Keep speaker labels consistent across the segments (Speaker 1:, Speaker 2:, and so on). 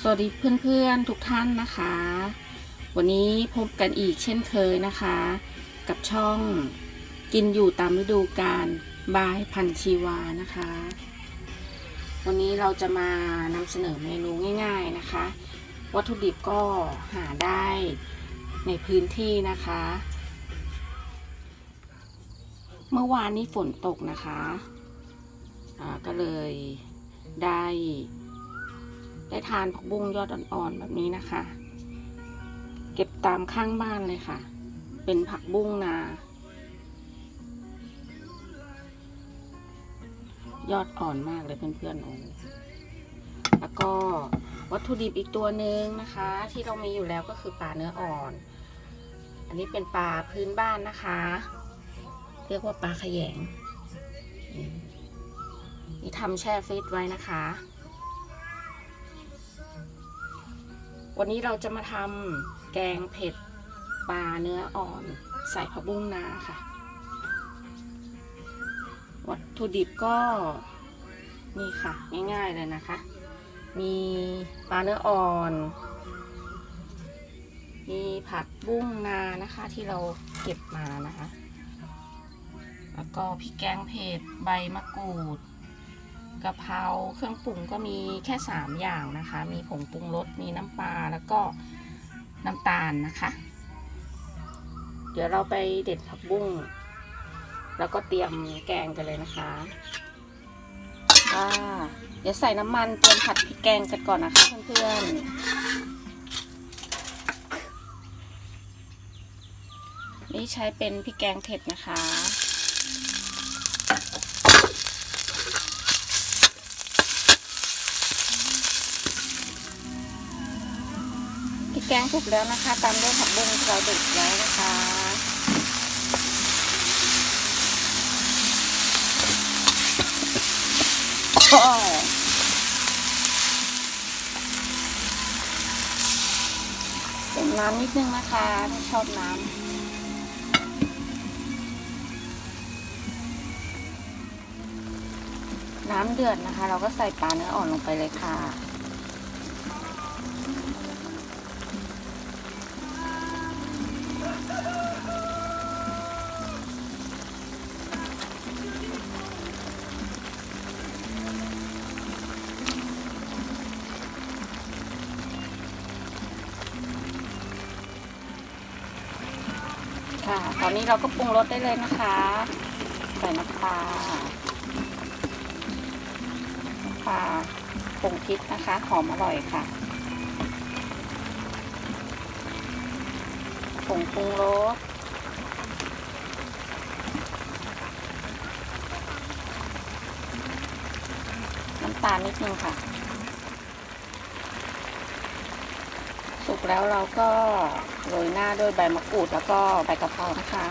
Speaker 1: สวัสดีเพื่อนๆทุกท่านนะคะ วันนี้พบกันอีกเช่นเคยนะคะ กับช่องกินอยู่ตามฤดูกาลบายพันชีวานะคะ วันนี้เราจะมานำเสนอเมนูง่าย ๆนะคะ วัตถุดิบก็หาได้ในพื้นที่นะคะ เมื่อวานนี้ฝนตกนะคะก็เลยได้ ได้ทานผักบุ้งยอดอ่อนๆแบบนี้นะคะ เก็บตามข้างบ้านเลยค่ะ เป็นผักบุ้งนา ยอดอ่อนมากเลยเพื่อนๆโอ้แล้วก็วัตถุดิบอีกตัวหนึ่งนะคะ ที่เรามีอยู่แล้วก็คือปลาเนื้ออ่อน อันนี้เป็นปลาพื้นบ้านนะคะ เรียกว่าปลาขยงนี่นี่ทำแช่ฟรีซไว้นะคะ วันนี้เราจะมาทำแกงเผ็ดปลาเนื้ออ่อนใส่ผักบุ้งนาค่ะ วัตถุดิบก็นี่ค่ะ ง่ายๆเลยนะคะ มีปลาเนื้ออ่อน มีผักบุ้งนานะคะที่เราเก็บมานะคะ แล้วก็พริกแกงเผ็ดใบมะกรูด กะเพราเครื่องปรุงก็มีแค่ 3 อย่างนะคะ มีผงปรุงรสมีน้ำปลาแล้วก็น้ำตาลนะคะ เดี๋ยวเราไปเด็ดผักบุ้ง แล้วก็เตรียมแกงกันเลยนะคะอ่าเดี๋ยวใส่น้ำมันเตรียมผัดพริกแกงกันก่อนนะคะเพื่อนๆนี่ใช้เป็นพริกแกงเผ็ดนะคะ พริก แกงสุกแล้วนะคะ ตามด้วยผักบุ้งที่เราเด็ดไว้นะคะเติมน้ำนิดนึงนะคะถ้าชอบน้ำน้ำเดือดนะคะ เราก็ใส่ปลาเนื้ออ่อนลงไปเลยค่ะ ค่ะ ตอนนี้เราก็ปรุงรสได้เลยนะคะ ใส่น้ำปลาน้ำปลาผงพริกนะคะ หอมอร่อยค่ะผงปรุงรสน้ำตาลนิดนึงค่ะ สุกแล้วเราก็โรยหน้าด้วยใบมะกรูดแล้วก็ใบกะเพรานะคะ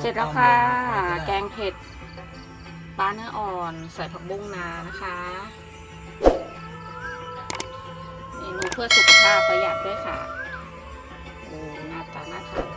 Speaker 1: เสร็จแล้วค่ะ แกงเผ็ดปลาเนื้ออ่อนใส่ผักบุ้งนานะคะเมนูเพื่อสุขภาพประหยัดด้วยค่ะโอ้หน้าตาน่าทาน